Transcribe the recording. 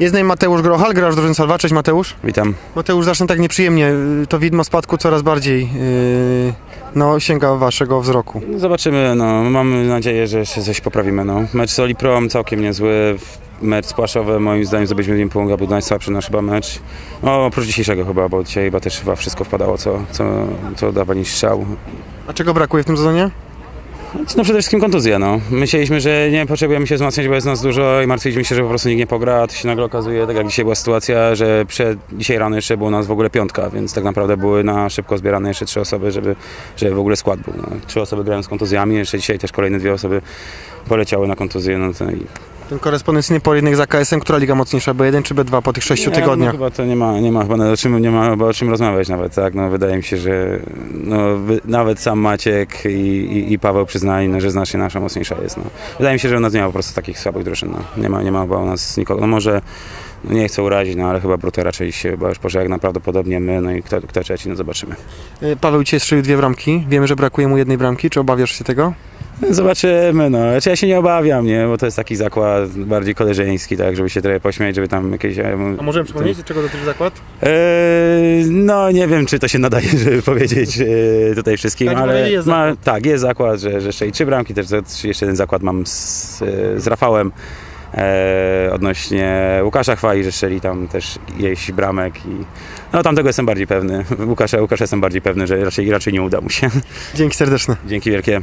Jest z nami Mateusz Grochal, grasz drużyn Salwa. Cześć Mateusz. Witam. Mateusz, zacznę tak nieprzyjemnie. To widmo spadku coraz bardziej yy, no, sięga waszego wzroku. Zobaczymy, no. Mamy nadzieję, że się coś poprawimy, no. Mecz z Oliprom całkiem niezły. Mecz z Płaszowem, moim zdaniem zdobyliśmy im punkt, był najsłabszy nasz chyba mecz. No, oprócz dzisiejszego chyba, bo dzisiaj chyba też chyba wszystko wpadało, co, co, co dawa niż strzał. A czego brakuje w tym sezonie? No przede wszystkim kontuzja, no. Myśleliśmy, że nie potrzebujemy się wzmacniać, bo jest nas dużo i martwiliśmy się, że po prostu nikt nie pogra, a to się nagle okazuje, tak jak dzisiaj była sytuacja, że przed, dzisiaj rano jeszcze było nas w ogóle piątka, więc tak naprawdę były na szybko zbierane jeszcze trzy osoby, żeby, żeby w ogóle skład był. No. Trzy osoby grają z kontuzjami, jeszcze dzisiaj też kolejne dwie osoby poleciały na kontuzję, no to i Ten korespondencyjny pojedynek za KS-em, która liga mocniejsza, B1 czy B2 po tych sześciu Nie, tygodniach? No, chyba to nie ma, nie ma chyba o czym, nie ma chyba o czym rozmawiać nawet, tak? No, wydaje mi się, że no, wy, nawet sam Maciek i, i, i Paweł przyznali, no, że znacznie nasza mocniejsza jest. No. Wydaje mi się, że u nas nie ma po prostu takich słabych drużyn. No. Nie, ma, nie ma chyba u nas nikogo. No może no, nie chcę urazić, no ale chyba Brute raczej się chyba już jak naprawdę my, no i kto, kto trzeci, no zobaczymy. Y, Paweł dzisiaj strzelił dwie bramki. Wiemy, że brakuje mu jednej bramki. Czy obawiasz się tego? Zobaczymy, no. Znaczy ja się nie obawiam, nie? Bo to jest taki zakład bardziej koleżeński, tak? Żeby się trochę pośmiać, żeby tam jakieś... A możemy przypomnieć, czego dotyczy zakład? Eee, no nie wiem, czy to się nadaje, żeby powiedzieć e, tutaj wszystkim, Tak, ale jest ma, zakład. tak, jest zakład, że, że jeszcze i trzy bramki, też jeszcze jeden zakład mam z, e, z Rafałem e, odnośnie Łukasza Chwali, że strzeli tam też jeść bramek i no tamtego jestem bardziej pewny, Łukasza, Łukasza jestem bardziej pewny, że raczej, raczej nie uda mu się. Dzięki serdeczne. Dzięki wielkie.